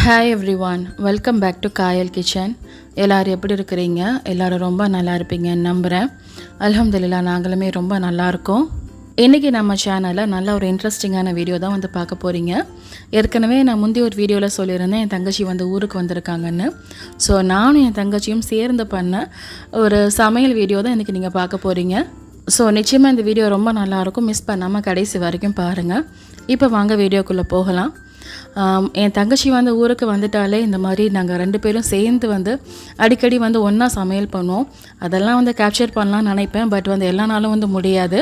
Hi everyone welcome back to Kayal kitchen எல்லோரும் எப்படி இருக்கிறீங்க? எல்லோரும் ரொம்ப நல்லா இருப்பீங்கன்னு நம்புகிறேன் அலமதுல்லா நாங்களுமே ரொம்ப நல்லாயிருக்கோம் இன்றைக்கி நம்ம சேனலில் நல்ல ஒரு இன்ட்ரெஸ்டிங்கான வீடியோ தான் வந்து பார்க்க போகிறீங்க ஏற்கனவே நான் முந்தி ஒரு வீடியோவில் சொல்லியிருந்தேன் என் தங்கச்சி வந்து ஊருக்கு வந்திருக்காங்கன்னு. ஸோ நானும் என் தங்கச்சியும் சேர்ந்து பண்ண ஒரு சமையல் வீடியோ தான் இன்றைக்கி நீங்கள் பார்க்க போகிறீங்க ஸோ நிச்சயமாக இந்த வீடியோ ரொம்ப நல்லாயிருக்கும் மிஸ் பண்ணாமல் கடைசி வரைக்கும் பாருங்கள் இப்போ வாங்க வீடியோக்குள்ளே போகலாம். என் தங்கச்சி வந்து ஊருக்கு வந்துட்டாலே இந்த மாதிரி நாங்கள் ரெண்டு பேரும் சேர்ந்து வந்து அடிக்கடி வந்து ஒன்றா சமையல் பண்ணுவோம். அதெல்லாம் வந்து கேப்சர் பண்ணலாம்னு நினைப்பேன். பட் வந்து எல்லா நாளும் வந்து முடியாது.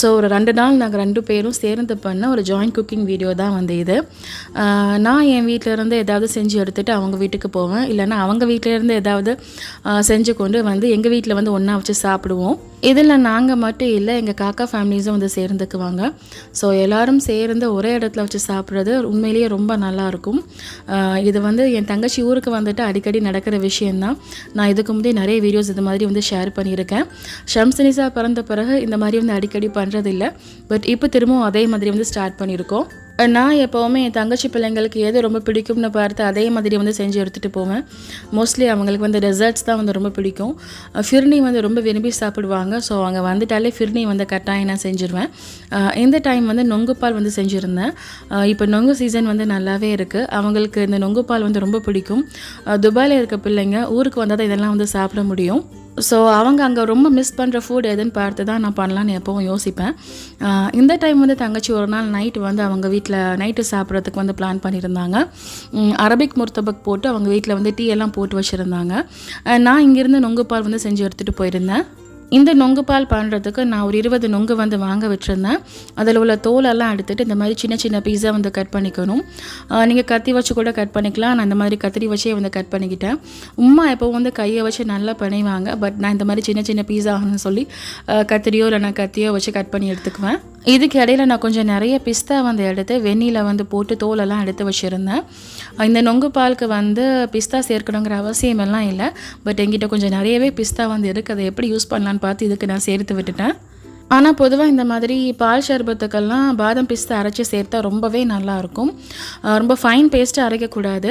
ஸோ ஒரு ரெண்டு நாள் நாங்கள் ரெண்டு பேரும் சேர்ந்து பண்ண ஒரு ஜாயிண்ட் குக்கிங் வீடியோ தான் வந்து இது. நான் என் வீட்டில் இருந்து ஏதாவது செஞ்சு எடுத்துகிட்டு அவங்க வீட்டுக்கு போவேன். இல்லைன்னா அவங்க வீட்டிலேருந்து ஏதாவது செஞ்சு கொண்டு வந்து எங்கள் வீட்டில் வந்து ஒன்றா வச்சு சாப்பிடுவோம். இதில் நாங்கள் மட்டும் இல்லை எங்கள் காக்கா ஃபேமிலிஸும் வந்து சேர்ந்துக்குவாங்க. ஸோ எல்லோரும் சேர்ந்து ஒரே இடத்துல வச்சு சாப்பிட்றது உண்மையிலேயே ரொம்ப நல்லாயிருக்கும் இது வந்து என் தங்கச்சி ஊருக்கு வந்துட்டு அடிக்கடி நடக்கிற விஷயந்தான் நான் இதுக்கு முந்தைய நிறைய வீடியோஸ் இது மாதிரி வந்து ஷேர் பண்ணியிருக்கேன். ஷம்சனிசா பிறந்த பிறகு இந்த மாதிரி வந்து அடிக்கடி பண்ணுறதில்ல பட் இப்போ திரும்பவும் அதே மாதிரி வந்து ஸ்டார்ட் பண்ணியிருக்கோம் நான் எப்போவுமே என் தங்கச்சி பிள்ளைங்களுக்கு எது ரொம்ப பிடிக்கும்னு பார்த்து அதே மாதிரி வந்து செஞ்சு எடுத்துகிட்டு போவேன். மோஸ்ட்லி அவங்களுக்கு வந்து டெசர்ட்ஸ் தான் வந்து ரொம்ப பிடிக்கும். ஃபிர்னி வந்து ரொம்ப விரும்பி சாப்பிடுவாங்க. ஸோ அவங்க வந்துட்டாலே ஃபிர்னி வந்து கட்டாயம் நான் செஞ்சுருவேன். இந்த டைம் வந்து நொங்குப்பால் வந்து செஞ்சுருந்தேன். இப்போ நொங்கு சீசன் வந்து நல்லாவே இருக்குது அவங்களுக்கு இந்த நொங்குப்பால் வந்து ரொம்ப பிடிக்கும். துபாயில் இருக்க பிள்ளைங்க ஊருக்கு வந்தால் தான் இதெல்லாம் வந்து சாப்பிட முடியும். ஸோ அவங்க அங்கே ரொம்ப மிஸ் பண்ணுற ஃபுட் எதுன்னு பார்த்து தான் நான் பண்ணலான்னு எப்போவும் யோசிப்பேன். இந்த டைம் வந்து தங்கச்சி ஒரு நாள் நைட் வந்து அவங்க வீட்டில் நைட்டு சாப்பிட்றதுக்கு வந்து பிளான் பண்ணியிருந்தாங்க. அரபிக் முர்த்தபக் போட்டு அவங்க வீட்டில் வந்து டீ எல்லாம் போட்டு வச்சுருந்தாங்க. நான் இங்கேருந்து நொங்கு பால் வந்து செஞ்சு எடுத்துகிட்டு போயிருந்தேன். இந்த நொங்கு பால் பண்ணுறதுக்கு நான் ஒரு இருபது நொங்கு வந்து வாங்க விட்டுருந்தேன். அதில் உள்ள தோலெல்லாம் எடுத்துகிட்டு இந்த மாதிரி சின்ன சின்ன பீஸாக வந்து கட் பண்ணிக்கணும். நீங்கள் கத்தி வச்சு கூட கட் பண்ணிக்கலாம். நான் இந்த மாதிரி கத்திரி வச்சே வந்து கட் பண்ணிக்கிட்டேன். உம்மா எப்போவும் வந்து கையை வச்சு நல்லா பிணைவாங்க. பட் நான் இந்த மாதிரி சின்ன சின்ன பீஸாகனு சொல்லி அஹ், கத்திரியோ இல்லைனா கத்தியோ வச்சு கட் பண்ணி எடுத்துக்குவேன். இதுக்கு இடையில நான் கொஞ்சம் நிறைய பிஸ்தா வந்து எடுத்து வெந்நியில் வந்து போட்டு தோலெல்லாம் எடுத்து வச்சுருந்தேன். இந்த நொங்கு பாலுக்கு வந்து பிஸ்தா சேர்க்கணுங்கிற அவசியமெல்லாம் இல்லை. பட் என்கிட்ட கொஞ்சம் நிறையவே பிஸ்தா வந்து இருக்குது அதை எப்படி யூஸ் பண்ணலான்னு பார்த்து இதுக்கு நான் சேர்த்து விட்டுட்டேன். ஆனால் பொதுவாக இந்த மாதிரி பால் ஷர்பத்துக்கெல்லாம் பாதம் பிஸ்தா அரைச்சி சேர்த்தா ரொம்பவே நல்லாயிருக்கும் ரொம்ப ஃபைன் பேஸ்ட்டு அரைக்கக்கூடாது.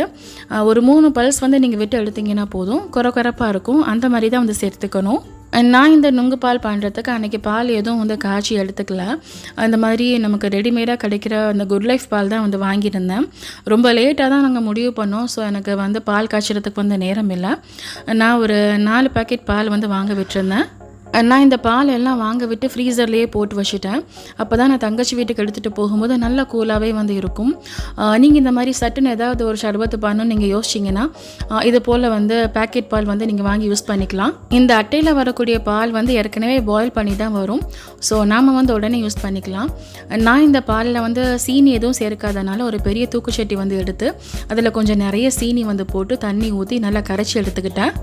ஒரு மூணு பல்ஸ் வந்து நீங்கள் விட்டு எடுத்தீங்கன்னா போதும். குறை குறைப்பாக இருக்கும். அந்த மாதிரி தான் வந்து சேர்த்துக்கணும். நான் இந்த நுங்கு பால் பண்ணுறதுக்கு அன்றைக்கி பால் எதுவும் வந்து காய்ச்சி எடுத்துக்கல. அந்த மாதிரி நமக்கு ரெடிமேடாக கிடைக்கிற அந்த குட் லைஃப் பால் தான் வந்து வாங்கியிருந்தேன். ரொம்ப லேட்டாக தான் நாங்கள் முடிவு பண்ணோம். ஸோ எனக்கு வந்து பால் காய்ச்சறதுக்கு வந்து நேரம் இல்லை. நான் ஒரு நாலு பேக்கெட் பால் வந்து வாங்க விட்டுருந்தேன். நான் இந்த பால் எல்லாம் வாங்க விட்டு ஃப்ரீசர்லேயே போட்டு வச்சுட்டேன். அப்போ தான் நான் தங்கச்சி வீட்டுக்கு எடுத்துகிட்டு போகும்போது நல்ல கூலாகவே வந்து இருக்கும். நீங்கள் இந்த மாதிரி சட்டுன்னு ஏதாவது ஒரு ஷர்பத்து பண்ணணும்னு நீங்கள் யோசிச்சிங்கன்னா இது போல் வந்து பேக்கெட் பால் வந்து நீங்கள் வாங்கி யூஸ் பண்ணிக்கலாம். இந்த அட்டையில் வரக்கூடிய பால் வந்து ஏற்கனவே பாயில் பண்ணி தான் வரும். ஸோ நாம் வந்து உடனே யூஸ் பண்ணிக்கலாம். நான் இந்த பாலில் வந்து சீனி எதுவும் சேர்க்காதனால ஒரு பெரிய தூக்குச்சட்டி வந்து எடுத்து அதில் கொஞ்சம் நிறைய சீனி வந்து போட்டு தண்ணி ஊற்றி நல்லா கரைச்சி எடுத்துக்கிட்டேன்.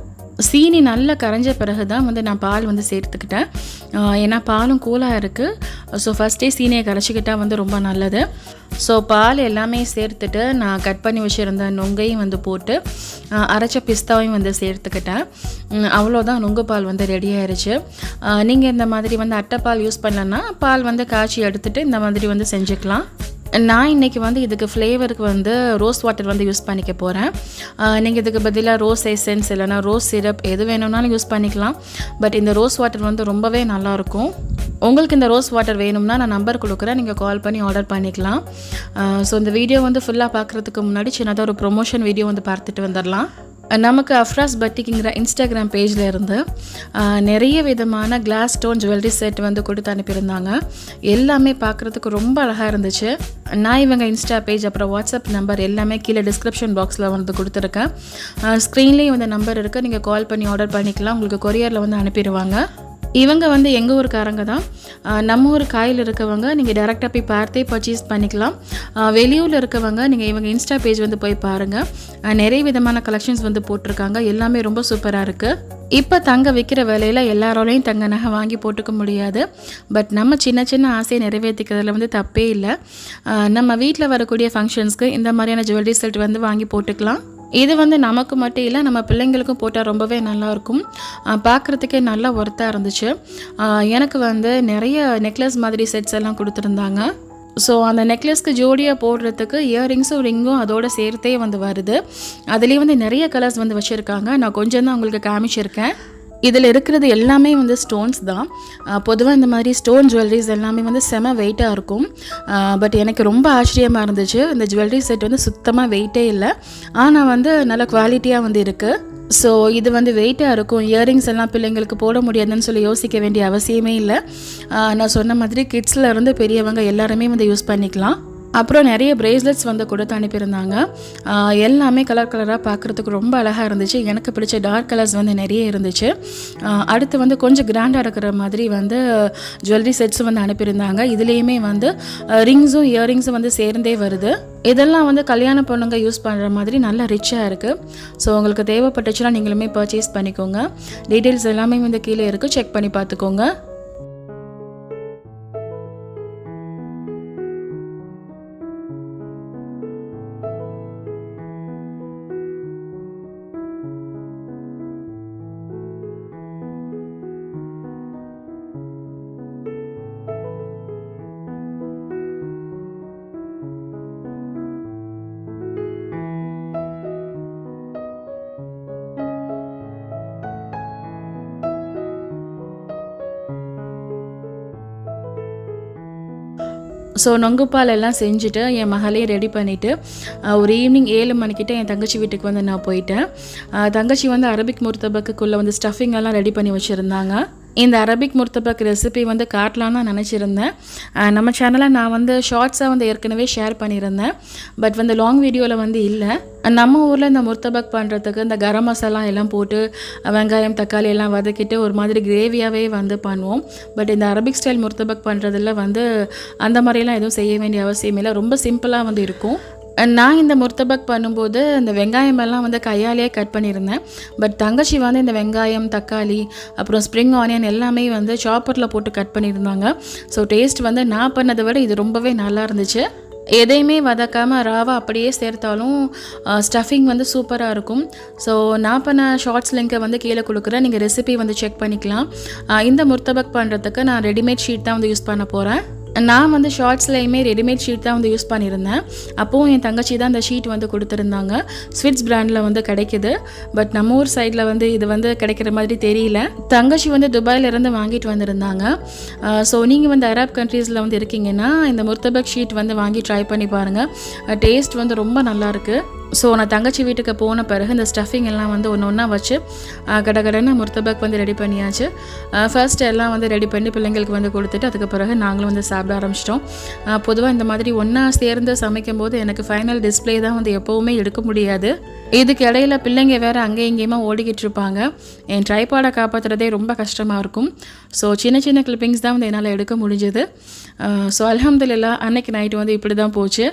சீனி நல்லா கரைஞ்ச பிறகு தான் வந்து நான் பால் வந்து சேர்த்துக்கிட்டேன். ஏன்னா பாலும் கூலாக இருக்குது ஸோ ஃபஸ்ட்டே சீனியை கரைச்சிக்கிட்டால் வந்து ரொம்ப நல்லது. ஸோ பால் எல்லாமே சேர்த்துட்டு நான் கட் பண்ணி வச்சுருந்த நொங்கையும் வந்து போட்டு அரைச்ச பிஸ்தாவையும் வந்து சேர்த்துக்கிட்டேன். அவ்வளோதான் நொங்கு பால் வந்து ரெடி ஆயிடுச்சு நீங்கள் இந்த மாதிரி வந்து அட்டைப்பால் யூஸ் பண்ணலன்னா பால் வந்து காய்ச்சி எடுத்துகிட்டு இந்த மாதிரி வந்து செஞ்சுக்கலாம். நான் இன்னைக்கு வந்து இதுக்கு ஃப்ளேவருக்கு வந்து ரோஸ் வாட்டர் வந்து யூஸ் பண்ணிக்க போகிறேன் நீங்கள் இதுக்கு பதிலாக ரோஸ் எசன்ஸ் இல்லைனா ரோஸ் சிரப் எது வேணும்னாலும் யூஸ் பண்ணிக்கலாம். பட் இந்த ரோஸ் வாட்டர் வந்து ரொம்பவே நல்லாயிருக்கும். உங்களுக்கு இந்த ரோஸ் வாட்டர் வேணும்னா நான் நம்பர் கொடுக்குறேன். நீங்கள் கால் பண்ணி ஆர்டர் பண்ணிக்கலாம். ஸோ இந்த வீடியோ வந்து ஃபுல்லாக பார்க்குறதுக்கு முன்னாடி சின்னதாக ஒரு ப்ரொமோஷன் வீடியோ வந்து பார்த்துட்டு வந்துடலாம். நமக்கு அஃப்ராஸ் பட்டிக்குங்கிற இன்ஸ்டாகிராம் பேஜில் இருந்து நிறைய விதமான கிளாஸ் ஸ்டோன் ஜுவல்லரி செட் வந்து கொடுத்து அனுப்பியிருந்தாங்க. எல்லாமே பார்க்குறதுக்கு ரொம்ப அழகாக இருந்துச்சு. நான் இவங்க இன்ஸ்டா பேஜ் அப்புறம் வாட்ஸ்அப் நம்பர் எல்லாமே கீழே டிஸ்கிரிப்ஷன் பாக்ஸில் வந்து கொடுத்துருக்கேன். ஸ்க்ரீன்லேயும் இந்த நம்பர் இருக்குது நீங்கள் கால் பண்ணி ஆர்டர் பண்ணிக்கலாம். உங்களுக்கு கொரியரில் வந்து அனுப்பிடுவாங்க. இவங்க வந்து எங்கள் ஊருக்காரங்க தான். நம்ம ஊர் காயில் இருக்கவங்க நீங்கள் டேரெக்டாக போய் பார்த்தே பர்ச்சேஸ் பண்ணிக்கலாம். வெளியூரில் இருக்கவங்க நீங்கள் இவங்க இன்ஸ்டா பேஜ் வந்து போய் பாருங்கள் நிறைய விதமான கலெக்ஷன்ஸ் வந்து போட்டிருக்காங்க. எல்லாமே ரொம்ப சூப்பராக இருக்குது இப்போ தங்க விற்கிற விலையில் எல்லாராலையும் தங்க நகை வாங்கி போட்டுக்க முடியாது. பட் நம்ம சின்ன சின்ன ஆசையை நிறைவேற்றிக்கிறதுல வந்து தப்பே இல்லை. நம்ம வீட்டில் வரக்கூடிய ஃபங்க்ஷன்ஸ்க்கு இந்த மாதிரியான ஜுவல்லரி செட் வந்து வாங்கி போட்டுக்கலாம். இது வந்து நமக்கு மட்டும் இல்லை நம்ம பிள்ளைங்களுக்கும் போட்டால் ரொம்பவே நல்லாயிருக்கும். பார்க்குறதுக்கே நல்லா ஒர்த்தாக இருந்துச்சு. எனக்கு வந்து நிறைய நெக்லஸ் மாதிரி செட்ஸ் எல்லாம் கொடுத்துருந்தாங்க. ஸோ அந்த நெக்லஸ்க்கு ஜோடியாக போடுறதுக்கு இயரிங்ஸும் ரிங்கும் அதோட சேர்த்தே வந்து வருது. அதுலேயே வந்து நிறைய கலர்ஸ் வந்து வச்சுருக்காங்க. நான் கொஞ்சம் தான் உங்களுக்கு காமிச்சிருக்கேன். இதில் இருக்கிறது எல்லாமே வந்து ஸ்டோன்ஸ் தான். பொதுவாக இந்த மாதிரி ஸ்டோன் ஜுவல்லரிஸ் எல்லாமே வந்து செம வெயிட்டாக இருக்கும். பட் எனக்கு ரொம்ப ஆச்சரியமாக இருந்துச்சு. இந்த ஜுவல்லரி செட் வந்து சுத்தமாக வெயிட்டே இல்லை. ஆனால் வந்து நல்ல குவாலிட்டியாக வந்து இருக்குது ஸோ இது வந்து வெயிட்டாக இருக்கும். இயரிங்ஸ் எல்லாம் பிள்ளைங்களுக்கு போட முடியாதுன்னு சொல்லி யோசிக்க வேண்டிய அவசியமே இல்லை. நான் சொன்ன மாதிரி கிட்ஸில் இருந்து பெரியவங்க எல்லாருமே வந்து யூஸ் பண்ணிக்கலாம். அப்புறம் நிறைய பிரேஸ்லெட்ஸ் வந்து கொடுத்து அனுப்பியிருந்தாங்க. எல்லாமே கலர் கலராக பார்க்குறதுக்கு ரொம்ப அழகாக இருந்துச்சு. எனக்கு பிடிச்ச டார்க் கலர்ஸ் வந்து நிறைய இருந்துச்சு. அடுத்து வந்து கொஞ்சம் கிராண்டாக இருக்கிற மாதிரி வந்து ஜுவல்லரி செட்ஸும் வந்து அனுப்பியிருந்தாங்க. இதுலேயுமே வந்து ரிங்ஸும் இயரிங்ஸும் வந்து சேர்ந்தே வருது. இதெல்லாம் வந்து கல்யாண பொண்ணுங்க யூஸ் பண்ணுற மாதிரி நல்லா ரிச்சாக இருக்குது ஸோ உங்களுக்கு தேவைப்பட்டுச்சுன்னா நீங்களுமே பர்ச்சேஸ் பண்ணிக்கோங்க. டீட்டெயில்ஸ் எல்லாமே வந்து கீழே இருக்குது செக் பண்ணி பார்த்துக்கோங்க. ஸோ நொங்குப்பால் எல்லாம் செஞ்சுட்டு என் மகளே ரெடி பண்ணிவிட்டு ஒரு ஈவினிங் ஏழு மணிக்கிட்ட என் தங்கச்சி வீட்டுக்கு வந்து நான் போயிட்டேன். தங்கச்சி வந்து அரபிக் முர்த்தபக்குள்ளே வந்து ஸ்டஃபிங் எல்லாம் ரெடி பண்ணி வச்சுருந்தாங்க. இந்த அரபிக் முர்த்தபக் ரெசிபி வந்து காட்டலான்னு தான் நினச்சிருந்தேன். நம்ம சேனலில் நான் வந்து ஷார்ட்ஸாக வந்து ஏற்கனவே ஷேர் பண்ணியிருந்தேன். பட் வந்து லாங் வீடியோவில் வந்து இல்லை. நம்ம ஊரில் இந்த முர்த்தபக் பண்ணுறதுக்கு இந்த கரம் மசாலா எல்லாம் போட்டு வெங்காயம் தக்காளி எல்லாம் வதக்கிட்டு ஒரு மாதிரி கிரேவியாகவே வந்து பண்ணுவோம். பட் இந்த அரபிக் ஸ்டைல் முர்த்தபக் பண்ணுறதுல வந்து அந்த மாதிரிலாம் எதுவும் செய்ய வேண்டிய அவசியம் இல்லை. ரொம்ப சிம்பிளாக வந்து இருக்கும். நான் இந்த முர்த்தபக் பண்ணும்போது இந்த வெங்காயம் எல்லாம் வந்து கையாலேயே கட் பண்ணியிருந்தேன். பட் தங்கச்சி வந்து இந்த வெங்காயம் தக்காளி அப்புறம் ஸ்ப்ரிங் ஆனியன் எல்லாமே வந்து சாப்பரில் போட்டு கட் பண்ணியிருந்தாங்க. ஸோ டேஸ்ட் வந்து நான் பண்ணதை விட இது ரொம்பவே நல்லா இருந்துச்சு. எதையுமே வதக்காமல் ராவா அப்படியே சேர்த்தாலும் ஸ்டஃபிங் வந்து சூப்பராக இருக்கும். ஸோ நான் பண்ண ஷார்ட்ஸ் லிங்கை வந்து கீழே கொடுக்குறேன். நீங்கள் ரெசிபி வந்து செக் பண்ணிக்கலாம். இந்த முர்த்தபக் பண்ணுறதுக்கு நான் ரெடிமேட் ஷீட் தான் வந்து யூஸ் பண்ண போகிறேன் நான் வந்து ஷார்ட்ஸ்லையுமே ரெடிமேட் ஷீட் தான் வந்து யூஸ் பண்ணியிருந்தேன். அப்போவும் என் தங்கச்சி தான் அந்த ஷீட் வந்து கொடுத்துருந்தாங்க. ஸ்விட்ஸ் பிராண்டில் வந்து கிடைக்குது. பட் நம்ம ஊர் சைடில் வந்து இது வந்து கிடைக்கிற மாதிரி தெரியல. தங்கச்சி வந்து துபாயிலிருந்து வாங்கிட்டு வந்திருந்தாங்க. ஸோ நீங்கள் வந்து அரப் கண்ட்ரீஸில் வந்து இருக்கீங்கன்னா இந்த முர்த்தபக் ஷீட் வந்து வாங்கி ட்ரை பண்ணி பாருங்கள் டேஸ்ட் வந்து ரொம்ப நல்லாயிருக்கு ஸோ நான் தங்கச்சி வீட்டுக்கு போன பிறகு இந்த ஸ்டஃபிங் எல்லாம் வந்து ஒன்று ஒன்றா வச்சு கடகடன்னு முர்த்தபாக் வந்து ரெடி பண்ணியாச்சு. ஃபர்ஸ்ட் எல்லாம் வந்து ரெடி பண்ணி பிள்ளைங்களுக்கு வந்து கொடுத்துட்டு அதுக்கு பிறகு நாங்களும் வந்து சாப்பிட ஆரம்பிச்சிட்டோம். பொதுவாக இந்த மாதிரி ஒன்றா சேர்ந்து சமைக்கும் போது எனக்கு ஃபைனல் டிஸ்ப்ளே தான் வந்து எப்போவுமே எடுக்க முடியாது. இதுக்கு இடையில பிள்ளைங்க வேறு அங்கே இங்கேயுமா ஓடிக்கிட்டு இருப்பாங்க. என் ட்ரைபாடை காப்பாற்றுறதே ரொம்ப கஷ்டமாக இருக்கும். ஸோ சின்ன சின்ன கிளிப்பிங்ஸ் தான் வந்து என்னால் எடுக்க முடிஞ்சது. ஸோ அலமதுல்லா அன்னைக்கு நைட்டு வந்து இப்படி தான் போச்சு.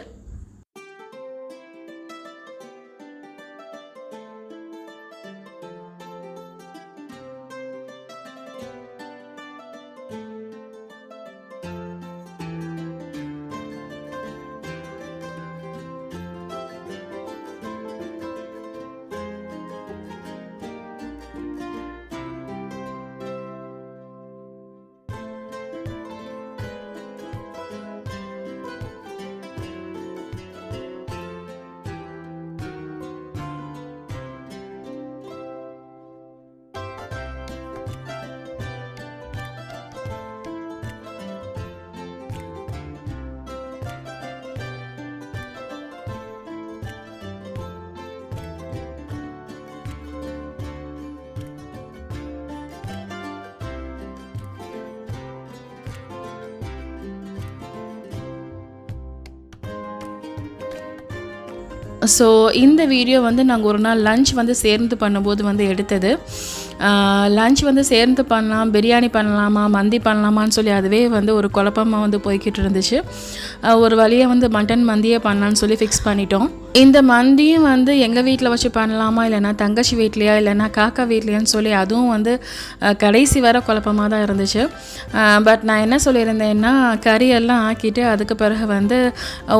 ஸோ இந்த வீடியோ வந்து நாங்கள் ஒரு நாள் லஞ்ச் வந்து சேர்ந்து பண்ணும்போது வந்து எடுத்தது. லஞ்ச் வந்து சேர்ந்து பண்ணலாம் பிரியாணி பண்ணலாமா மந்தி பண்ணலாமான்னு சொல்லி அதுவே வந்து ஒரு குழப்பமாக வந்து போய்கிட்டு இருந்துச்சு. ஒரு வழியாக வந்து மட்டன் மந்தியே பண்ணலான்னு சொல்லி ஃபிக்ஸ் பண்ணிட்டோம். இந்த மந்தியும் வந்து எங்கள் வீட்டில் வச்சு பண்ணலாமா இல்லைன்னா தங்கச்சி வீட்லையா இல்லைன்னா காக்கா வீட்லையான்னு சொல்லி அதுவும் வந்து கடைசி வர குழப்பமாக தான் இருந்துச்சு. பட் நான் என்ன சொல்லியிருந்தேன்னா கறியெல்லாம் ஆக்கிட்டு அதுக்கு பிறகு வந்து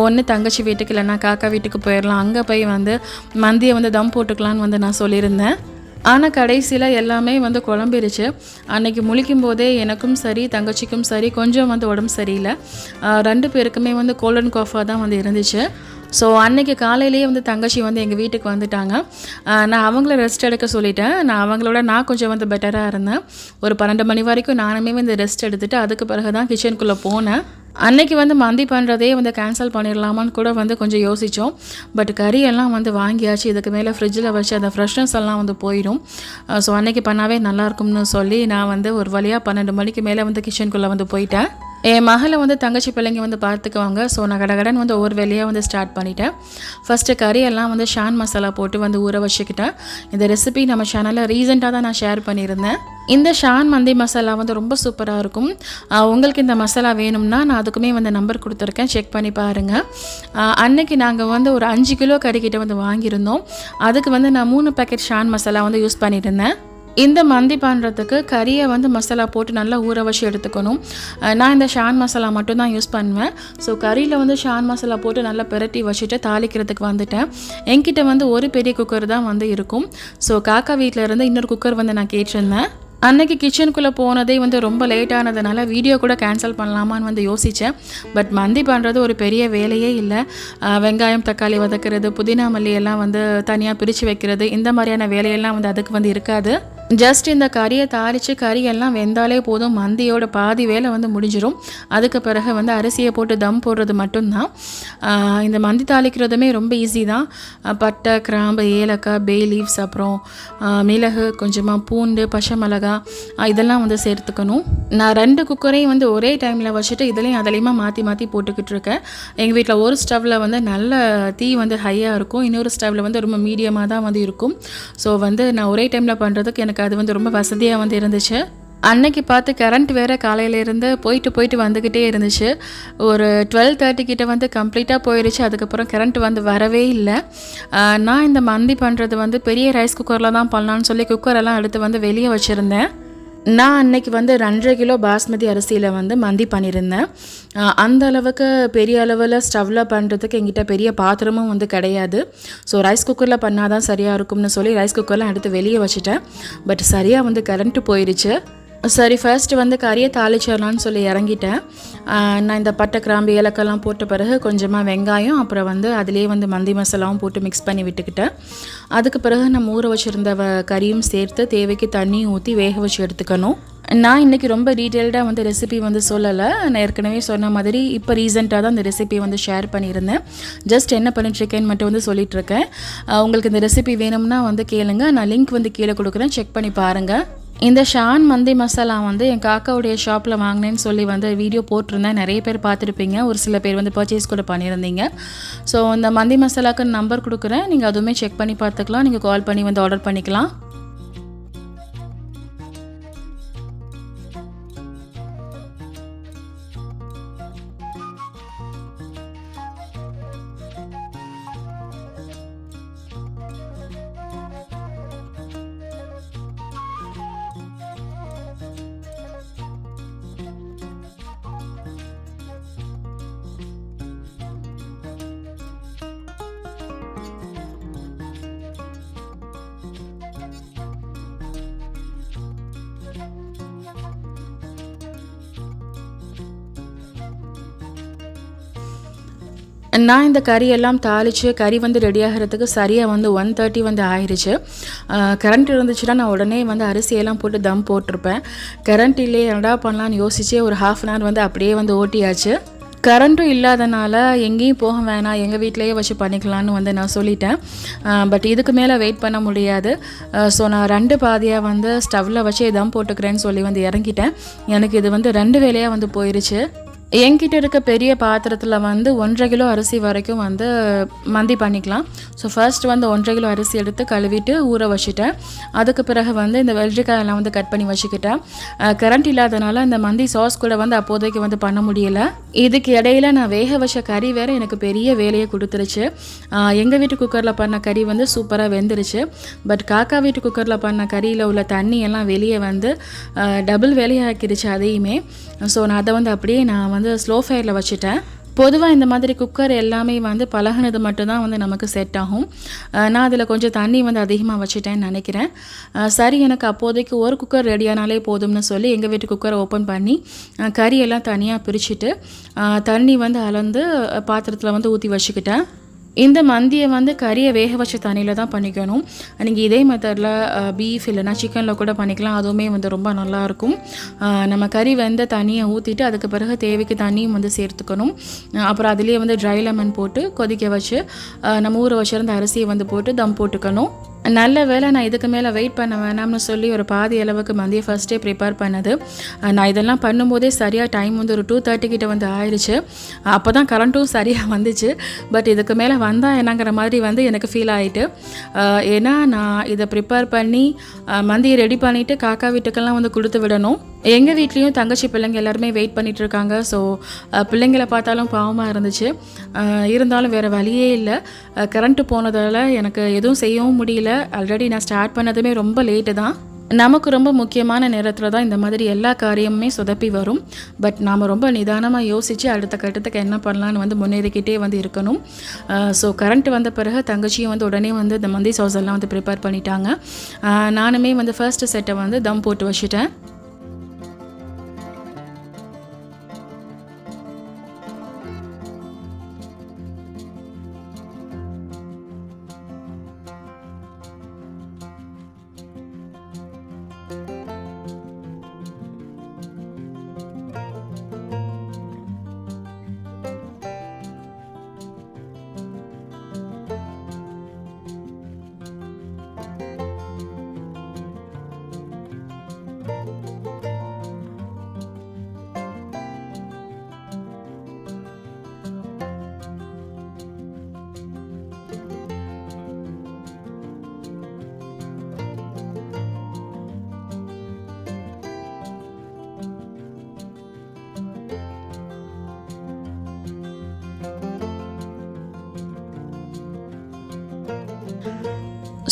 ஒன்று தங்கச்சி வீட்டுக்கு இல்லைன்னா காக்கா வீட்டுக்கு போயிடலாம் அங்கே போய் வந்து மந்தியை வந்து தம் போட்டுக்கலான்னு வந்து நான் சொல்லியிருந்தேன். ஆனால் கடைசியில் எல்லாமே வந்து குழம்பிருச்சு. அன்றைக்கி முழிக்கும் போதே எனக்கும் சரி தங்கச்சிக்கும் சரி கொஞ்சம் வந்து உடம்பு சரியில்லை. ரெண்டு பேருக்குமே வந்து கோல்டன் காஃபாக தான் வந்து இருந்துச்சு. ஸோ அன்னைக்கு காலையிலேயே வந்து தங்கச்சி வந்து எங்கள் வீட்டுக்கு வந்துட்டாங்க. நான் அவங்கள ரெஸ்ட் எடுக்க சொல்லிட்டேன். நான் அவங்களோட நான் கொஞ்சம் வந்து பெட்டராக இருந்தேன். ஒரு பன்னெண்டு மணி வரைக்கும் நானுமே வந்து ரெஸ்ட் எடுத்துட்டு அதுக்கு பிறகு தான் கிச்சனுக்குள்ளே போனேன். அன்னைக்கு வந்து மந்தி பண்ணுறதே வந்து கேன்சல் பண்ணிடலாமான்னு கூட வந்து கொஞ்சம் யோசித்தோம் பட் கறி எல்லாம் வந்து வாங்கியாச்சு. இதுக்கு மேலே ஃப்ரிட்ஜில் வச்சு அந்த ஃப்ரெஷ்னஸ் எல்லாம் வந்து போயிடும் ஸோ அன்னைக்கு பண்ணாவே நல்லாயிருக்கும்னு சொல்லி நான் வந்து ஒரு வழியாக பன்னெண்டு மணிக்கு மேலே வந்து கிச்சனுக்குள்ளே வந்து போயிட்டேன். என் மகளை வந்து தங்கச்சி பிள்ளைங்க வந்து பார்த்துக்குவாங்க. ஸோ நான் கடகடன் வந்து ஒவ்வொரு வேலையாக வந்து ஸ்டார்ட் பண்ணிட்டேன். ஃபஸ்ட்டு கறியெல்லாம் வந்து ஷான் மசாலா போட்டு வந்து ஊற வச்சுக்கிட்டேன். இந்த ரெசிபி நம்ம சேனலில் ரீசெண்டாக தான் நான் ஷேர் பண்ணியிருந்தேன். இந்த ஷான் மந்தி மசாலா வந்து ரொம்ப சூப்பராக இருக்கும். உங்களுக்கு இந்த மசாலா வேணும்னா நான் அதுக்குமே வந்து நம்பர் கொடுத்துருக்கேன். செக் பண்ணி பாருங்கள் அன்னைக்கு நாங்கள் வந்து ஒரு அஞ்சு கிலோ கறிக்கிட்ட வந்து வாங்கியிருந்தோம். அதுக்கு வந்து நான் மூணு பேக்கெட் ஷான் மசாலா வந்து யூஸ் பண்ணியிருந்தேன் இந்த மந்தி பண்ணுறதுக்கு கறியை வந்து மசாலா போட்டு நல்லா ஊற வச்சு எடுத்துக்கணும். நான் இந்த ஷான் மசாலா மட்டும் தான் யூஸ் பண்ணுவேன். ஸோ கறியில் வந்து ஷான் மசாலா போட்டு நல்லா பிரட்டி வச்சுட்டு தாளிக்கிறதுக்கு வந்துட்டேன். என்கிட்ட வந்து ஒரு பெரிய குக்கர் தான் வந்து இருக்கும். ஸோ காக்கா வீட்டில் இருந்து இன்னொரு குக்கர் வந்து நான் கேட்டிருந்தேன். அன்னைக்கு கிச்சனுக்குள்ளே போனதே வந்து ரொம்ப லேட் ஆனதுனால வீடியோ கூட கேன்சல் பண்ணலாமான்னு வந்து யோசித்தேன் பட் மந்தி பண்ணுறது ஒரு பெரிய வேலையே இல்லை. வெங்காயம் தக்காளி வதக்கிறது புதினா மல்லி எல்லாம் வந்து தனியாக பிரித்து வைக்கிறது இந்த மாதிரியான வேலையெல்லாம் வந்து அதுக்கு வந்து இருக்காது. ஜஸ்ட் இந்த கறியை தாளித்து கறியெல்லாம் வெந்தாலே போதும். மந்தியோட பாதி வேலை வந்து முடிஞ்சிடும் அதுக்கு பிறகு வந்து அரிசியை போட்டு தம் போடுறது மட்டும்தான். இந்த மந்தி தாளிக்கிறதுமே ரொம்ப ஈஸி தான். பட்டை கிராம்பு ஏலக்காய் பே லீவ்ஸ் அப்புறம் மிளகு கொஞ்சமாக பூண்டு பச்சை மிளகா இதெல்லாம் வந்து சேர்த்துக்கணும். நான் ரெண்டு குக்கரையும் வந்து ஒரே டைமில் வச்சுட்டு இதுலேயும் அதுலேயுமா மாற்றி மாற்றி போட்டுக்கிட்டு இருக்கேன். எங்கள் வீட்டில் ஒரு ஸ்டவ்வில் வந்து நல்ல தீ வந்து ஹையாக இருக்கும். இன்னொரு ஸ்டவ்வில் வந்து ரொம்ப மீடியமாக தான் வந்து இருக்கும். ஸோ வந்து நான் ஒரே டைமில் பண்ணுறதுக்கு எனக்கு எனக்கு அது வந்து ரொம்ப வசதியாக வந்து இருந்துச்சு. அன்னைக்கு பார்த்து கரண்ட் வேறு காலையிலேருந்து போயிட்டு போயிட்டு வந்துக்கிட்டே இருந்துச்சு. ஒரு டுவெல் தேர்ட்டி கிட்டே வந்து கம்ப்ளீட்டாக போயிடுச்சு அதுக்கப்புறம் கரண்ட் வந்து வரவே இல்லை. நான் இந்த மந்தி பண்ணுறது வந்து பெரிய ரைஸ் குக்கரில் தான் பண்ணலான்னு சொல்லி குக்கரெல்லாம் எடுத்து வந்து வெளியே வச்சுருந்தேன். நான் அன்னைக்கு வந்து ரெண்டரை கிலோ பாஸ்மதி அரிசியில் வந்து மந்தி பண்ணியிருந்தேன். அந்த அளவுக்கு பெரிய அளவில் ஸ்டவ்வில் பண்ணுறதுக்கு எங்கிட்ட பெரிய பாத்திரமும் வந்து கிடையாது. ஸோ ரைஸ் குக்கரில் பண்ணால் தான் சரியாக இருக்கும்னு சொல்லி ரைஸ் குக்கர்லாம் எடுத்து வெளியே வச்சுட்டேன். பட் சரியாக வந்து கரண்ட்டு போயிடுச்சு சரி ஃபர்ஸ்ட்டு வந்து கறியை தாளிச்சிடலான்னு சொல்லி இறங்கிட்டேன். நான் இந்த பட்டை கிராம்பு ஏலக்கெல்லாம் போட்ட பிறகு கொஞ்சமாக வெங்காயம் அப்புறம் வந்து அதிலே வந்து மந்தி மசாலாவும் போட்டு மிக்ஸ் பண்ணி விட்டுக்கிட்டேன். அதுக்கு பிறகு நம்ம ஊற வச்சுருந்த வ- கறியும் சேர்த்து தேவைக்கு தண்ணியும் ஊற்றி வேக வச்சு எடுத்துக்கணும். நான் இன்றைக்கி ரொம்ப டீட்டெயில்டாக வந்து ரெசிபி வந்து சொல்லலை. நான் ஏற்கனவே சொன்ன மாதிரி இப்போ ரீசெண்டாக தான் இந்த ரெசிபி வந்து ஷேர் பண்ணியிருந்தேன். ஜஸ்ட் என்ன பண்ணிட்டுருக்கேன்னு மட்டும் வந்து சொல்லிகிட்ருக்கேன் உங்களுக்கு இந்த ரெசிபி வேணும்னா வந்து கேளுங்க. நான் லிங்க் வந்து கீழே கொடுக்குறேன். செக் பண்ணி பாருங்கள் இந்த ஷான் மந்தி மசாலா வந்து என் காக்காவுடைய ஷாப்பில் வாங்கினேன்னு சொல்லி வந்து வீடியோ போட்டிருந்தேன். நிறைய பேர் பார்த்துருப்பீங்க. ஒரு சில பேர் வந்து பர்ச்சேஸ் கூட பண்ணியிருந்தீங்க. ஸோ இந்த மந்தி மசாலாவுக்கு நம்பர் கொடுக்குறேன். நீங்கள் அதுவுமே செக் பண்ணி பார்த்துக்கலாம். நீங்கள் கால் பண்ணி வந்து ஆர்டர் பண்ணிக்கலாம். நான் இந்த கறி எல்லாம் தாளித்து கறி வந்து ரெடி ஆகிறதுக்கு சரியாக வந்து ஒன் தேர்ட்டி வந்து ஆயிடுச்சு கரண்ட் இருந்துச்சுன்னா நான் உடனே வந்து அரிசியெல்லாம் போட்டு தம் போட்டிருப்பேன். கரண்ட் இல்லையே என்னடா பண்ணலான்னு யோசிச்சே ஒரு ஹாஃப் அன் ஹவர் வந்து அப்படியே வந்து ஓட்டியாச்சு. கரண்ட்டும் இல்லாதனால எங்கேயும் போக வேணாம் எங்கள் வீட்டிலையே வச்சு பண்ணிக்கலான்னு வந்து நான் சொல்லிட்டேன். பட் இதுக்கு மேலே வெயிட் பண்ண முடியாது. ஸோ நான் ரெண்டு பாதியாக வந்து ஸ்டவ்வில் வச்சு தம் போட்டுக்கிறேன்னு சொல்லி வந்து இறங்கிட்டேன். எனக்கு இது வந்து ரெண்டு வேலையாக வந்து போயிடுச்சு என்கிட்ட இருக்க பெரிய பாத்திரத்தில் வந்து ஒன்றரை கிலோ அரிசி வரைக்கும் வந்து மந்தி பண்ணிக்கலாம். ஸோ ஃபர்ஸ்ட் வந்து ஒன்றரை கிலோ அரிசி எடுத்து கழுவிட்டு ஊற வச்சுட்டேன். அதுக்கு பிறகு வந்து இந்த வெள்ளரிக்காயெல்லாம் வந்து கட் பண்ணி வச்சுக்கிட்டேன். கரண்ட் இல்லாதனால இந்த மந்தி சாஸ் கூட வந்து அப்போதைக்கு வந்து பண்ண முடியல. இதுக்கு இடையில நான் வேக வச்ச கறி வேறு எனக்கு பெரிய வேலையை கொடுத்துருச்சு. எங்கள் வீட்டு குக்கரில் பண்ண கறி வந்து சூப்பராக வெந்துருச்சு. பட் காக்கா வீட்டு குக்கரில் பண்ண கறியில் உள்ள தண்ணி எல்லாம் வெளியே வந்து டபுள் வேலையாக்கிடுச்சு அதையுமே. ஸோ நான் அதை வந்து அப்படியே நான் வந்து ஸ்லோ ஃபயரில் வச்சுட்டேன். பொதுவாக இந்த மாதிரி குக்கர் எல்லாமே வந்து பழகுனது மட்டும்தான் வந்து நமக்கு செட் ஆகும். நான் அதில் கொஞ்சம் தண்ணி வந்து அதிகமாக வச்சுட்டேன்னு நினைக்கிறேன். சரி எனக்கு அப்போதைக்கு ஒரு குக்கர் ரெடியானாலே போதும்னு சொல்லி எங்கள் வீட்டு குக்கரை ஓப்பன் பண்ணி கறியெல்லாம் தனியாக பிரிச்சுட்டு தண்ணி வந்து அளந்து பாத்திரத்தில் வந்து ஊற்றி வச்சுக்கிட்டேன். இந்த மந்தியை வந்து கறியை வேக வச்ச தண்ணியில் தான் பண்ணிக்கணும். நீங்கள் இதே மெத்தடில் பீஃப் இல்லைனா சிக்கனில் கூட பண்ணிக்கலாம். அதுவுமே வந்து ரொம்ப நல்லாயிருக்கும் நம்ம கறி வெந்த தண்ணியை ஊற்றிட்டு அதுக்கு பிறகு தேவைக்கு தண்ணியும் வந்து சேர்த்துக்கணும். அப்புறம் அதுலேயே வந்து ட்ரை லெமன் போட்டு கொதிக்க வச்சு நம்ம ஊற வச்சிருந்த அரிசியை வந்து போட்டு தம் போட்டுக்கணும். நல்ல வேளை நான் இதுக்கு மேலே வெயிட் பண்ண வேணாம்னு சொல்லி ஒரு பாதி அளவுக்கு மந்தியை ஃபஸ்ட்டே ப்ரிப்பேர் பண்ணது. நான் இதெல்லாம் பண்ணும்போதே சரியாக டைம் வந்து ஒரு டூ தேர்ட்டி கிட்ட வந்து ஆயிடுச்சு அப்போ தான் கரண்ட்டும் சரியாக வந்துச்சு. பட் இதுக்கு மேலே வந்தால் என்னங்கிற மாதிரி வந்து எனக்கு ஃபீல் ஆகிட்டு ஏன்னா நான் இதை ப்ரிப்பேர் பண்ணி மந்தியை ரெடி பண்ணிவிட்டு காக்கா வீட்டுக்கெல்லாம் வந்து கொடுத்து விடணும். எங்கள் வீட்லேயும் தங்கச்சி பிள்ளைங்க எல்லாருமே வெயிட் பண்ணிட்டு இருக்காங்க. ஸோ பிள்ளைங்களை பார்த்தாலும் பாவமாக இருந்துச்சு. இருந்தாலும் வேறு வழியே இல்லை. கரண்ட்டு போனதால் எனக்கு எதுவும் செய்யவும் முடியல. ஆல்ரெடி நான் ஸ்டார்ட் பண்ணதுமே ரொம்ப லேட்டு தான். நமக்கு ரொம்ப முக்கியமான நேரத்தில் தான் இந்த மாதிரி எல்லா காரியமுமே சொதப்பி வரும். பட் நாம் ரொம்ப நிதானமாக யோசித்து அடுத்த கட்டத்துக்கு என்ன பண்ணலான்னு வந்து முன்னேறிக்கிட்டே வந்து இருக்கணும். ஸோ கரண்ட் வந்த பிறகு தங்கச்சியும் வந்து உடனே வந்து இந்த மந்தி சாஸ் எல்லாம் வந்து ப்ரிப்பேர் பண்ணிட்டாங்க. நானுமே வந்து ஃபர்ஸ்ட் செட்டை வந்து தம் போட்டு வச்சுட்டேன்.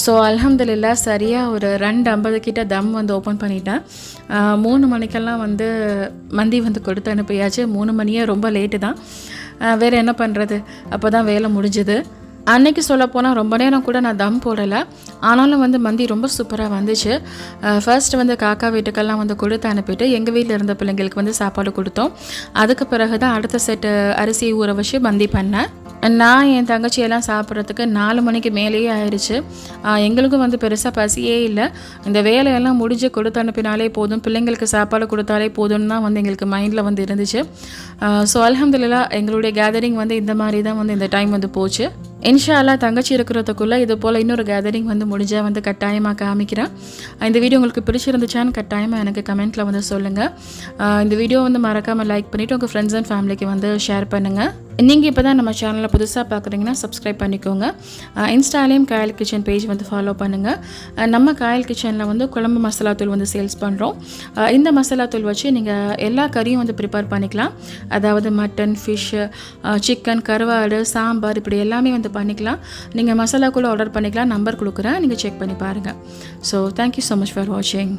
ஸோ அலமதுல்லா சரியாக ஒரு ரெண்டு ஐம்பது கிட்ட தம் வந்து ஓப்பன் பண்ணிட்டேன். மூணு மணிக்கெல்லாம் வந்து மந்தி வந்து கொடுத்து அனுப்பியாச்சு. மூணு மணியே ரொம்ப லேட்டு தான். வேறு என்ன பண்ணுறது அப்போ தான் வேலை முடிஞ்சுது. அன்னைக்கு சொல்லப்போனால் ரொம்ப நேரம் கூட நான் தம் போடலை. ஆனாலும் வந்து மந்தி ரொம்ப சூப்பராக வந்துச்சு. ஃபர்ஸ்ட் வந்து காக்கா வீட்டுக்கெல்லாம் வந்து கொடுத்து அனுப்பிட்டு எங்கள் வீட்டில் இருந்த பிள்ளைங்களுக்கு வந்து சாப்பாடு கொடுத்தோம். அதுக்கு பிறகு தான் அடுத்த செட்டு அரிசி ஊற வச்சு மந்தி பண்ணேன். நான் என் தங்கச்சியெல்லாம் சாப்பிட்றதுக்கு நாலு மணிக்கு மேலேயே ஆயிடுச்சு எங்களுக்கும் வந்து பெருசாக பசியே இல்லை. இந்த வேலையெல்லாம் முடிஞ்சு கொடுத்து அனுப்பினாலே போதும். பிள்ளைங்களுக்கு சாப்பாடு கொடுத்தாலே போதும்னு தான் வந்து எங்களுக்கு மைண்டில் வந்து இருந்துச்சு. ஸோ அலமதுல்லா எங்களுடைய கேதரிங் வந்து இந்த மாதிரி தான் வந்து இந்த டைம் வந்து போச்சு. இன்ஷாலா தங்கச்சி இருக்கிறதுக்குள்ளே இது போல் இன்னொரு கேதரிங் வந்து முடிஞ்சால் வந்து கட்டாயமாக காமிக்கிறேன். இந்த வீடியோ உங்களுக்கு பிடிச்சிருந்துச்சான்னு கட்டாயமாக எனக்கு கமெண்ட்டில் வந்து சொல்லுங்கள் இந்த வீடியோ வந்து மறக்காமல் லைக் பண்ணிவிட்டு உங்கள் ஃப்ரெண்ட்ஸ் அண்ட் ஃபேமிலிக்கு வந்து ஷேர் பண்ணுங்கள் நீங்கள் இப்போ தான் நம்ம சேனலில் புதுசாக பார்க்குறீங்கன்னா சப்ஸ்கிரைப் பண்ணிக்கோங்க. இன்ஸ்டாலேயும் காயல் கிச்சன் பேஜ் வந்து ஃபாலோ பண்ணுங்கள் நம்ம காயல் கிச்சனில் வந்து குழம்பு மசாலா தூள் வந்து சேல்ஸ் பண்ணுறோம் இந்த மசாலா தூள் வச்சு நீங்கள் எல்லா கறியும் வந்து ப்ரிப்பேர் பண்ணிக்கலாம். அதாவது மட்டன் ஃபிஷ்ஷு சிக்கன் கருவாடு சாம்பார் இப்படி எல்லாமே வந்து பண்ணிக்கலாம். நீங்கள் மசாலா கூட ஆர்டர் பண்ணிக்கலாம். நம்பர் கொடுக்குறேன். நீங்கள் செக் பண்ணி பாருங்கள் so thank you so much for வாட்சிங்